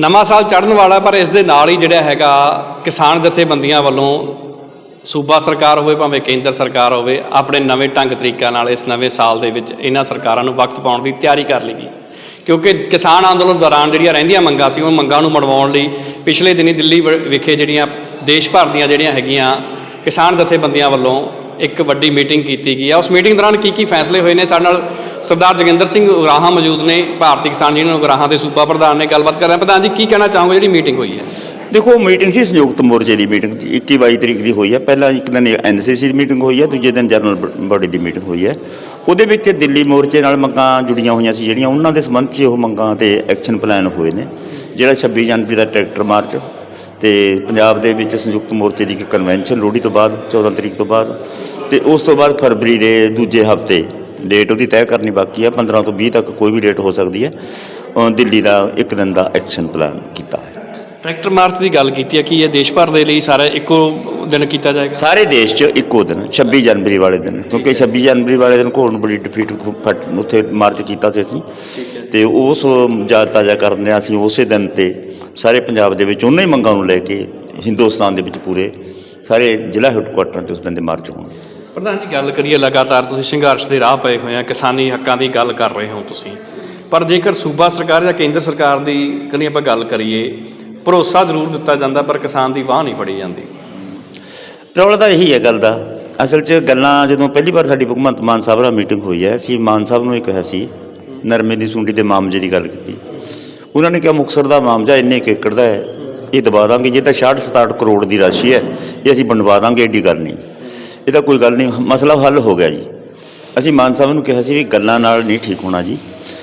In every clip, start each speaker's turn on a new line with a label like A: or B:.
A: ਨਵਾਂ ਸਾਲ ਚੜ੍ਹਨ ਵਾਲਾ, ਪਰ ਇਸ ਦੇ ਨਾਲ ਹੀ ਜਿਹੜਾ ਹੈਗਾ ਕਿਸਾਨ ਜਥੇਬੰਦੀਆਂ ਵੱਲੋਂ ਸੂਬਾ ਸਰਕਾਰ ਹੋਵੇ ਭਾਵੇਂ ਕੇਂਦਰ ਸਰਕਾਰ ਹੋਵੇ, ਆਪਣੇ ਨਵੇਂ ਢੰਗ ਤਰੀਕਾ ਨਾਲ ਇਸ ਨਵੇਂ ਸਾਲ ਦੇ ਵਿੱਚ ਇਹਨਾਂ ਸਰਕਾਰਾਂ ਨੂੰ ਵਕਤ ਪਾਉਣ ਦੀ ਤਿਆਰੀ ਕਰ ਲਈਗੀ। ਕਿਉਂਕਿ ਕਿਸਾਨ ਅੰਦੋਲਨ ਦੌਰਾਨ ਜਿਹੜੀਆਂ ਰਹਿੰਦੀਆਂ ਮੰਗਾਂ ਸੀ, ਉਹ ਮੰਗਾਂ ਨੂੰ ਮਨਵਾਉਣ ਲਈ ਪਿਛਲੇ ਦਿਨੀ ਦਿੱਲੀ ਵ- ਵਿਖੇ ਜਿਹੜੀਆਂ ਦੇਸ਼ ਭਰ ਦੀਆਂ ਜਿਹੜੀਆਂ ਹੈਗੀਆਂ ਕਿਸਾਨ ਜਥੇਬੰਦੀਆਂ ਵੱਲੋਂ ਇੱਕ ਵੱਡੀ ਮੀਟਿੰਗ ਕੀਤੀ ਗਈ ਆ। ਉਸ ਮੀਟਿੰਗ ਦੌਰਾਨ ਕੀ ਕੀ ਫੈਸਲੇ ਹੋਏ ਨੇ? ਸਾਡੇ ਨਾਲ ਸਰਦਾਰ ਜੋਗਿੰਦਰ ਸਿੰਘ ਉਗਰਾਹਾਂ ਮੌਜੂਦ ਨੇ, ਭਾਰਤੀ ਕਿਸਾਨ ਯੂਨੀਅਨ ਉਗਰਾਹਾਂ ਦੇ ਸੂਬਾ ਪ੍ਰਧਾਨ ਨੇ ਗੱਲਬਾਤ ਕਰ ਰਹੇ ਪ੍ਰਧਾਨ ਜੀ, ਕੀ ਕਹਿਣਾ ਚਾਹੋਗੇ? ਜਿਹੜੀ ਮੀਟਿੰਗ ਹੋਈ ਹੈ।
B: ਦੇਖੋ ਮੀਟਿੰਗ ਸੀ ਸੰਯੁਕਤ ਮੋਰਚੇ ਦੀ ਮੀਟਿੰਗ 21 22 ਤਰੀਕ ਦੀ ਹੋਈ ਹੈ। ਪਹਿਲਾਂ ਇੱਕ ਦਿਨ ਐਨਸੀਸੀ ਦੀ ਮੀਟਿੰਗ ਹੋਈ ਹੈ, ਦੂਜੇ ਦਿਨ ਜਨਰਲ ਬਾਡੀ ਦੀ ਮੀਟਿੰਗ ਹੋਈ ਹੈ। ਉਹਦੇ ਵਿੱਚ ਦਿੱਲੀ ਮੋਰਚੇ ਨਾਲ ਮੰਗਾਂ ਜੁੜੀਆਂ ਹੋਈਆਂ ਸੀ ਜਿਹੜੀਆਂ, ਉਹਨਾਂ ਦੇ ਸੰਬੰਧ 'ਚ ਉਹ ਮੰਗਾਂ ਤੇ ਐਕਸ਼ਨ ਪਲਾਨ ਹੋਏ ਨੇ। ਜਿਹੜਾ 26 ਜਨਵਰੀ ਦਾ ਟਰੈਕਟਰ ਮਾਰਚ ਤੇ ਪੰਜਾਬ ਦੇ ਵਿੱਚ ਸੰਯੁਕਤ ਮੋਰਚੇ ਦੀ ਇੱਕ ਕਨਵੈਨਸ਼ਨ ਲੋਹੜੀ ਤੋਂ ਬਾਅਦ 14 ਤਰੀਕ ਤੋਂ ਬਾਅਦ, ਤੇ ਉਸ ਤੋਂ ਬਾਅਦ ਫਰਵਰੀ ਦੇ ਦੂਜੇ ਹਫ਼ਤੇ ਡੇਟ ਉਹਦੀ ਤੈਅ ਕਰਨੀ ਬਾਕੀ ਹੈ 15 ਤੋਂ 20 ਤੱਕ ਕੋਈ ਵੀ ਡੇਟ ਹੋ ਸਕਦੀ ਹੈ। ਦਿੱਲੀ ਦਾ ਇੱਕ ਦਿਨ ਦਾ ਐਕਸ਼ਨ ਪਲਾਨ ਕੀਤਾ ਹੈ।
A: ਟਰੈਕਟਰ ਮਾਰਚ ਦੀ ਗੱਲ ਕੀਤੀ ਹੈ ਕਿ ਇਹ ਦੇਸ਼ ਭਰ ਦੇ ਲਈ ਸਾਰਾ ਇੱਕੋ ਦਿਨ ਕੀਤਾ ਜਾਏਗਾ?
B: ਸਾਰੇ ਦੇਸ਼ 'ਚ ਇੱਕੋ ਦਿਨ 26 ਜਨਵਰੀ ਵਾਲੇ ਦਿਨ। ਕਿਉਂਕਿ 26 ਜਨਵਰੀ ਵਾਲੇ ਦਿਨ ਘੋੜ ਨੂੰ ਬੜੀ ਡਿਫੀਟ ਫਟ ਉੱਥੇ ਮਾਰਚ ਕੀਤਾ ਸੀ ਅਸੀਂ। ਤੇ ਉਸ ਯਾਦ ਤਾਜ਼ਾ ਕਰਦੇ ਹਾਂ ਅਸੀਂ ਉਸੇ ਦਿਨ ਤੇ ਸਾਰੇ ਪੰਜਾਬ ਦੇ ਵਿੱਚ ਉਹਨਾਂ ਹੀ ਮੰਗਾਂ ਨੂੰ ਲੈ ਕੇ ਹਿੰਦੁਸਤਾਨ ਦੇ ਵਿੱਚ ਪੂਰੇ ਸਾਰੇ ਜ਼ਿਲ੍ਹਾ ਹੈੱਡਕੁਆਟਰਾਂ 'ਤੇ ਉਸ ਦਿਨ ਦੇ ਮਾਰਚ ਹੋਣਗੇ।
A: ਪ੍ਰਧਾਨ ਜੀ ਗੱਲ ਕਰੀਏ ਲਗਾਤਾਰ ਤੁਸੀਂ ਸੰਘਰਸ਼ ਦੇ ਰਾਹ ਪਏ ਹੋਏ ਆ ਕਿਸਾਨੀ ਹੱਕਾਂ ਦੀ ਗੱਲ ਕਰ ਰਹੇ ਹੋ ਤੁਸੀਂ। ਪਰ ਜੇਕਰ ਸੂਬਾ ਸਰਕਾਰ ਜਾਂ ਕੇਂਦਰ ਸਰਕਾਰ ਦੀ ਕਦੀ ਆਪਾਂ ਗੱਲ ਕਰੀਏ ਭਰੋਸਾ ਜ਼ਰੂਰ ਦਿੱਤਾ ਜਾਂਦਾ, ਪਰ ਕਿਸਾਨ ਦੀ ਵਾਹ ਨਹੀਂ ਫੜੀ ਜਾਂਦੀ।
B: ਰੌਲਾ ਤਾਂ ਇਹੀ ਹੈ ਗੱਲ ਦਾ। ਅਸਲ 'ਚ ਗੱਲਾਂ ਜਦੋਂ ਪਹਿਲੀ ਵਾਰ ਸਾਡੀ ਭਗਵੰਤ ਮਾਨ ਸਾਹਿਬ ਨਾਲ ਮੀਟਿੰਗ ਹੋਈ ਹੈ, ਅਸੀਂ ਮਾਨ ਸਾਹਿਬ ਨੂੰ ਇਹ ਕਿਹਾ ਸੀ, ਨਰਮੇ ਦੀ ਸੁੰਡੀ ਦੇ ਮਾਮਲੇ ਦੀ ਗੱਲ ਕੀਤੀ। ਉਹਨਾਂ ਨੇ ਕਿਹਾ, ਮੁਕਤਸਰ ਦਾ ਮਾਮਲਾ ਇੰਨੇ ਕੁ ਏਕੜ ਦਾ ਹੈ, ਇਹ ਦਬਾ ਦਾਂਗੇ, ਜੇ ਤਾਂ 66 67 ਕਰੋੜ ਦੀ ਰਾਸ਼ੀ ਹੈ, ਇਹ ਅਸੀਂ ਬਣਵਾ ਦਾਂਗੇ, ਏਡੀ ਗੱਲ ਨਹੀਂ। ਇਹ ਤਾਂ ਕੋਈ ਗੱਲ ਨਹੀਂ, ਮਸਲਾ ਹੱਲ ਹੋ ਗਿਆ ਜੀ। ਅਸੀਂ ਮਾਨ ਸਾਹਿਬ ਨੂੰ ਕਿਹਾ ਸੀ ਵੀ ਗੱਲਾਂ ਨਾਲ ਨਹੀਂ ਠੀਕ ਹੋਣਾ ਜੀ।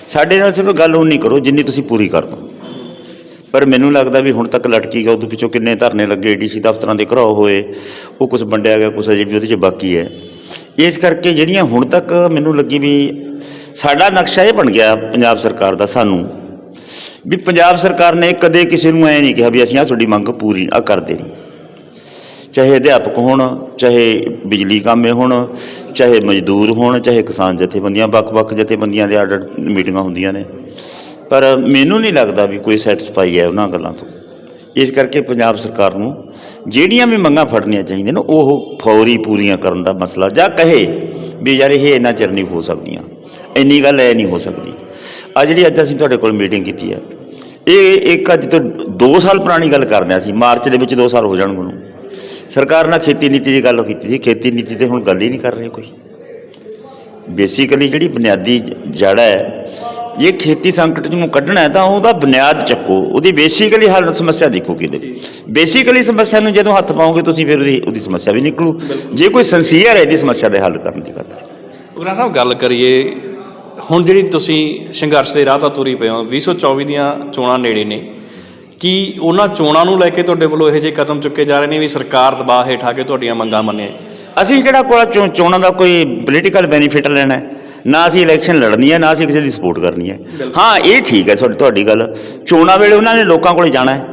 B: ਸਾਡੇ ਨਾਲ ਸਿਰਫ ਗੱਲ ਉਹ ਨਹੀਂ ਕਰੋ, ਜਿੰਨੀ ਤੁਸੀਂ ਪੂਰੀ ਕਰ ਦਿਓ ਪਰ ਮੈਨੂੰ ਲੱਗਦਾ ਵੀ ਹੁਣ ਤੱਕ ਲਟਕੀ ਗਿਆ ਉਹਦੇ ਪਿੱਛੋਂ ਕਿੰਨੇ ਧਰਨੇ ਲੱਗੇ, ਡੀਸੀ ਦਫ਼ਤਰਾਂ ਦੇ ਘਰਾਓ ਹੋਏ, ਉਹ ਕੁਝ ਵੰਡਿਆ ਗਿਆ ਕੁਝ ਅਜੇ ਵੀ ਉਹਦੇ 'ਚ ਬਾਕੀ ਹੈ। ਇਸ ਕਰਕੇ ਜਿਹੜੀਆਂ ਹੁਣ ਤੱਕ ਮੈਨੂੰ ਲੱਗੀ ਵੀ ਸਾਡਾ ਨਕਸ਼ਾ ਇਹ ਬਣ ਗਿਆ ਪੰਜਾਬ ਸਰਕਾਰ ਦਾ ਸਾਨੂੰ, ਵੀ ਪੰਜਾਬ ਸਰਕਾਰ ਨੇ ਕਦੇ ਕਿਸੇ ਨੂੰ ਐ ਨਹੀਂ ਕਿਹਾ ਵੀ ਅਸੀਂ ਆ ਤੁਹਾਡੀ ਮੰਗ ਪੂਰੀ ਆ ਕਰਦੇ ਨਹੀਂ। ਚਾਹੇ ਅਧਿਆਪਕ ਹੋਣ, ਚਾਹੇ ਬਿਜਲੀ ਕਾਮੇ ਹੋਣ, ਚਾਹੇ ਮਜ਼ਦੂਰ ਹੋਣ, ਚਾਹੇ ਕਿਸਾਨ ਜਥੇਬੰਦੀਆਂ, ਵੱਖ-ਵੱਖ ਜਥੇਬੰਦੀਆਂ ਦੇ ਆਰਡਰ ਮੀਟਿੰਗਾਂ ਹੁੰਦੀਆਂ ਨੇ। ਪਰ ਮੈਨੂੰ ਨਹੀਂ ਲੱਗਦਾ ਵੀ ਕੋਈ ਸੈਟੀਸਫਾਈ ਹੈ ਉਹਨਾਂ ਗੱਲਾਂ ਤੋਂ। ਇਸ ਕਰਕੇ ਪੰਜਾਬ ਸਰਕਾਰ ਨੂੰ ਜਿਹੜੀਆਂ ਵੀ ਮੰਗਾਂ ਫੜਨੀਆਂ ਚਾਹੀਦੀਆਂ ਨੇ, ਉਹ ਫੌਰੀ ਪੂਰੀਆਂ ਕਰਨ ਦਾ ਮਸਲਾ ਜਾਂ ਕਹੇ ਵੀ ਯਾਰ ਇਹ ਇੰਨਾ ਚਿਰ ਨਹੀਂ ਹੋ ਸਕਦੀਆਂ, ਇੰਨੀ ਗੱਲ ਐ ਨਹੀਂ ਹੋ ਸਕਦੀ। ਆ ਜਿਹੜੀ ਅੱਜ ਅਸੀਂ ਤੁਹਾਡੇ ਕੋਲ ਮੀਟਿੰਗ ਕੀਤੀ ਹੈ ਇਹ ਇੱਕ ਅੱਜ ਤੋਂ 2 ਸਾਲ ਪੁਰਾਣੀ ਗੱਲ ਕਰਦੇ ਹਾਂ ਅਸੀਂ ਮਾਰਚ ਦੇ ਵਿੱਚ 2 ਸਾਲ ਹੋ ਜਾਣਗੇ ਉਹਨੂੰ। ਸਰਕਾਰ ਨਾਲ ਖੇਤੀ ਨੀਤੀ ਦੀ ਗੱਲ ਕੀਤੀ ਸੀ, ਖੇਤੀ ਨੀਤੀ ਤੇ ਹੁਣ ਗੱਲ ਹੀ ਨਹੀਂ ਕਰ ਰਹੇ ਕੋਈ। ਬੇਸਿਕਲੀ ਜਿਹੜੀ ਬੁਨਿਆਦੀ ਜੜ ਹੈ ਇਹ ਖੇਤੀ ਸੰਕਟ ਨੂੰ ਕੱਢਣਾ ਹੈ ਤਾਂ ਉਹਦਾ ਬੁਨਿਆਦ ਚੱਕੋ ਉਹਦੀ ਬੇਸਿਕਲੀ ਹੱਲ ਸਮੱਸਿਆ ਦੇਖੋ ਕਿਤੇ। ਬੇਸਿਕਲੀ ਸਮੱਸਿਆ ਨੂੰ ਜਦੋਂ ਹੱਥ ਪਾਓਗੇ ਤੁਸੀਂ ਫਿਰ ਉਹਦੀ ਉਹਦੀ ਸਮੱਸਿਆ ਵੀ ਨਿਕਲੂ। ਜੇ ਕੋਈ ਸੰਸੀਅਰ ਹੈ ਇਹਦੀ ਸਮੱਸਿਆ ਦੇ ਹੱਲ ਕਰਨ ਦੀ ਖਾਤਰ।
A: ਉਗਰਾ ਸਾਹਿਬ ਗੱਲ ਕਰੀਏ ਹੁਣ ਜਿਹੜੀ ਤੁਸੀਂ ਸੰਘਰਸ਼ ਦੇ ਰਾਹ ਤੋਂ ਤੁਰੀ ਪਏ ਹੋ 2024 ਦੀਆਂ ਚੋਣਾਂ ਨੇੜੇ ਨੇ। ਕੀ ਉਹਨਾਂ ਚੋਣਾਂ ਨੂੰ ਲੈ ਕੇ ਤੁਹਾਡੇ ਵੱਲੋਂ ਇਹੋ ਜਿਹੇ ਕਦਮ ਚੁੱਕੇ ਜਾ ਰਹੇ ਨੇ ਵੀ ਸਰਕਾਰ ਦਬਾਅ ਹੇਠ ਆ ਕੇ ਤੁਹਾਡੀਆਂ ਮੰਗਾਂ ਮੰਨੇ
B: ਅਸੀਂ ਕਿਹੜਾ ਕੋਲ ਚੋਣਾਂ ਦਾ ਕੋਈ ਪੋਲੀਟੀਕਲ ਬੈਨੀਫਿਟ ਲੈਣਾ ਹੈ? ਨਾ ਅਸੀਂ ਇਲੈਕਸ਼ਨ ਲੜਨੀ ਹੈ ਨਾ ਅਸੀਂ ਕਿਸੇ ਦੀ ਸਪੋਰਟ ਕਰਨੀ ਹੈ। ਹਾਂ ਇਹ ਠੀਕ ਹੈ ਤੁਹਾਡੀ ਤੁਹਾਡੀ ਗੱਲ। ਚੋਣਾਂ ਵੇਲੇ ਉਹਨਾਂ ਨੇ ਲੋਕਾਂ ਕੋਲੇ ਜਾਣਾ ਹੈ।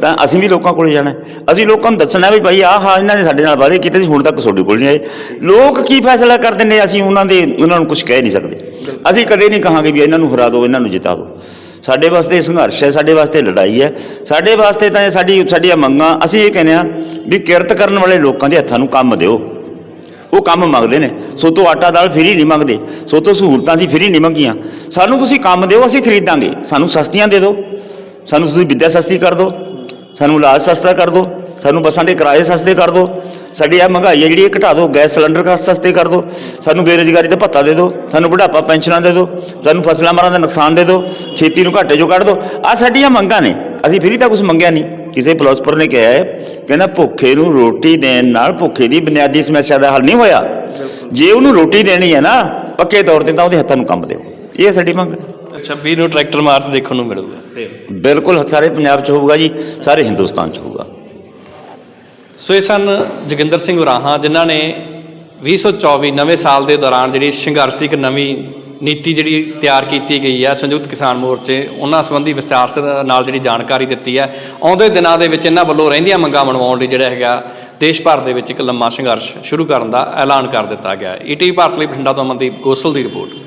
B: ਤਾਂ ਅਸੀਂ ਵੀ ਲੋਕਾਂ ਕੋਲੇ ਜਾਣਾ। ਅਸੀਂ ਲੋਕਾਂ ਨੂੰ ਦੱਸਣਾ ਵੀ ਭਾਈ ਆਹ ਹਾਂ ਇਹਨਾਂ ਨੇ ਸਾਡੇ ਨਾਲ ਵਾਅਦੇ ਕੀਤੇ ਸੀ ਹੁਣ ਤੱਕ ਤੁਹਾਡੇ ਕੋਲ ਨਹੀਂ ਆਏ। ਲੋਕ ਕੀ ਫੈਸਲਾ ਕਰਦੇ ਨੇ ਅਸੀਂ ਉਹਨਾਂ ਦੇ ਉਹਨਾਂ ਨੂੰ ਕੁਝ ਕਹਿ ਨਹੀਂ ਸਕਦੇ। ਅਸੀਂ ਕਦੇ ਨਹੀਂ ਕਹਾਂਗੇ ਵੀ ਇਹਨਾਂ ਨੂੰ ਹਰਾ ਦਿਓ ਇਹਨਾਂ ਨੂੰ ਜਿਤਾ ਦਿਓ। ਸਾਡੇ ਵਾਸਤੇ ਸੰਘਰਸ਼ ਹੈ ਸਾਡੇ ਵਾਸਤੇ ਲੜਾਈ ਹੈ। ਸਾਡੇ ਵਾਸਤੇ ਤਾਂ ਇਹ ਸਾਡੀ ਸਾਡੀਆਂ ਮੰਗਾਂ ਅਸੀਂ ਇਹ ਕਹਿੰਦੇ ਆ ਵੀ ਕਿਰਤ ਕਰਨ ਵਾਲੇ ਲੋਕਾਂ ਦੇ ਹੱਥਾਂ ਨੂੰ ਕੰਮ ਦਿਓ। ਉਹ ਕੰਮ ਮੰਗਦੇ ਨੇ। ਸੋ ਤੋਂ ਆਟਾ ਦਾਲ ਫਰੀ ਨਹੀਂ ਮੰਗਦੇ। ਸੋ ਤੋਂ ਸਹੂਲਤਾਂ ਅਸੀਂ ਫਰੀ ਨਹੀਂ ਮੰਗੀਆਂ। ਸਾਨੂੰ ਤੁਸੀਂ ਕੰਮ ਦਿਓ, ਅਸੀਂ ਖਰੀਦਾਂਗੇ। ਸਾਨੂੰ ਸਸਤੀਆਂ ਦੇ ਦਿਓ। ਸਾਨੂੰ ਤੁਸੀਂ ਵਿੱਦਿਆ ਸਸਤੀ ਕਰ ਦਿਓ। ਸਾਨੂੰ ਇਲਾਜ ਸਸਤਾ ਕਰ ਦਿਓ। ਸਾਨੂੰ ਬੱਸਾਂ ਦੇ ਕਿਰਾਏ ਸਸਤੇ ਕਰ ਦਿਓ। ਸਾਡੀ ਇਹ ਮਹਿੰਗਾਈ ਹੈ ਜਿਹੜੀ, ਇਹ ਘਟਾ ਦਿਓ। ਗੈਸ ਸਿਲੰਡਰ ਕਾ ਸਸਤੇ ਕਰ ਦਿਓ। ਸਾਨੂੰ ਬੇਰੁਜ਼ਗਾਰੀ ਦਾ ਭੱਤਾ ਦੇ ਦਿਓ। ਸਾਨੂੰ ਬੁਢਾਪਾ ਪੈਨਸ਼ਨਾਂ ਦੇ ਦਿਓ। ਸਾਨੂੰ ਫਸਲਾਂ ਮਾਰਾਂ ਦਾ ਨੁਕਸਾਨ ਦੇ ਦਿਓ। ਖੇਤੀ ਨੂੰ ਘਾਟੇ ਚੋਂ ਕੱਢ ਦਿਓ। ਆ ਸਾਡੀਆਂ ਮੰਗਾਂ ਨੇ। ਅਸੀਂ ਫਰੀ ਤਾਂ ਕੁਝ ਮੰਗਿਆ ਨਹੀਂ। ਕਿਸੇ ਫਿਲਾਸਫਰ ਨੇ ਕਿਹਾ ਹੈ ਕਹਿੰਦਾ ਭੁੱਖੇ ਨੂੰ ਰੋਟੀ ਦੇਣ ਨਾਲ ਭੁੱਖੇ ਦੀ ਬੁਨਿਆਦੀ ਸਮੱਸਿਆ ਦਾ ਹੱਲ ਨਹੀਂ ਹੋਇਆ। ਜੇ ਉਹਨੂੰ ਰੋਟੀ ਦੇਣੀ ਹੈ ਨਾ ਪੱਕੇ ਤੌਰ ਤੇ ਤਾਂ ਉਹਦੇ ਹੱਥਾਂ ਨੂੰ ਕੰਮ ਦਿਓ। ਇਹ ਸਾਡੀ ਮੰਗ। ਹੈ
A: 26 ਨੂੰ ਟਰੈਕਟਰ ਮਾਰਚ ਦੇਖਣ ਨੂੰ ਮਿਲੂਗਾ
B: ਬਿਲਕੁਲ ਸਾਰੇ ਪੰਜਾਬ 'ਚ ਹੋਊਗਾ ਜੀ ਸਾਰੇ ਹਿੰਦੁਸਤਾਨ 'ਚ ਹੋਊਗਾ।
A: ਸੋ ਇਹ ਸਨ ਜੋਗਿੰਦਰ ਸਿੰਘ ਉਰਾਹਾਂ ਜਿਨ੍ਹਾਂ ਨੇ 2024 ਨਵੇਂ ਸਾਲ ਦੇ ਦੌਰਾਨ ਜਿਹੜੀ ਸੰਘਰਸ਼ ਦੀ ਇੱਕ ਨਵੀਂ ਨੀਤੀ ਜਿਹੜੀ ਤਿਆਰ ਕੀਤੀ ਗਈ ਹੈ ਸੰਯੁਕਤ ਕਿਸਾਨ ਮੋਰਚੇ, ਉਹਨਾਂ ਸੰਬੰਧੀ ਵਿਸਥਾਰ ਨਾਲ ਜਿਹੜੀ ਜਾਣਕਾਰੀ ਦਿੱਤੀ ਹੈ ਆਉਂਦੇ ਦਿਨਾਂ ਦੇ ਵਿੱਚ ਇਹਨਾਂ ਵੱਲੋਂ ਰਹਿੰਦੀਆਂ ਮੰਗਾਂ ਮਨਵਾਉਣ ਲਈ ਜਿਹੜਾ ਹੈਗਾ, ਦੇਸ਼ ਭਰ ਦੇ ਵਿੱਚ ਇੱਕ ਲੰਮਾ ਸੰਘਰਸ਼ ਸ਼ੁਰੂ ਕਰਨ ਦਾ ਐਲਾਨ ਕਰ ਦਿੱਤਾ ਗਿਆ। ਹੈ ਈਟੀ ਭਾਰਤ ਲਈ ਬਠਿੰਡਾ ਤੋਂ ਅਮਨਦੀਪ ਗੋਸਲ ਦੀ ਰਿਪੋਰਟ।